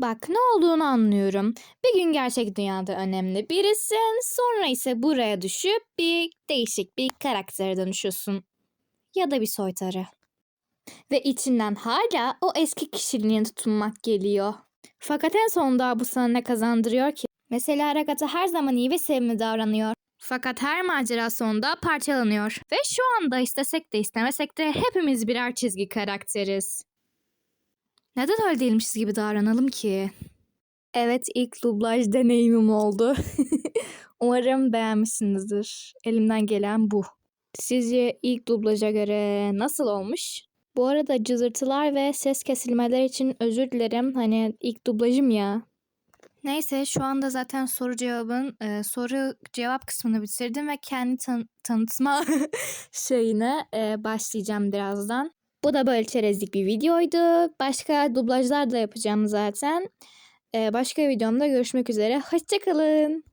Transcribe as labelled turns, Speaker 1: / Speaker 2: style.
Speaker 1: Bak ne olduğunu anlıyorum. Bir gün gerçek dünyada önemli birisin, sonra ise buraya düşüp bir değişik bir karaktere dönüşüyorsun. Ya da bir soytarı. Ve içinden hala o eski kişiliğine tutunmak geliyor. Fakat en sonunda bu sana ne kazandırıyor ki? Mesela Ragata her zaman iyi ve sevimli davranıyor. Fakat her macera sonunda parçalanıyor. Ve şu anda istesek de istemesek de hepimiz birer çizgi karakteriz. Neden öyle değilmişiz gibi davranalım ki? Evet ilk dublaj deneyimim oldu. Umarım beğenmişsinizdir. Elimden gelen bu. Sizce ilk dublaja göre nasıl olmuş? Bu arada cızırtılar ve ses kesilmeler için özür dilerim. Hani ilk dublajım ya. Neyse şu anda zaten soru cevabın e, soru cevap kısmını bitirdim ve kendi tan- tanıtma şeyine e, başlayacağım birazdan. Bu da böyle çerezlik bir videoydu. Başka dublajlar da yapacağım zaten. E, başka videomda görüşmek üzere. Hoşçakalın.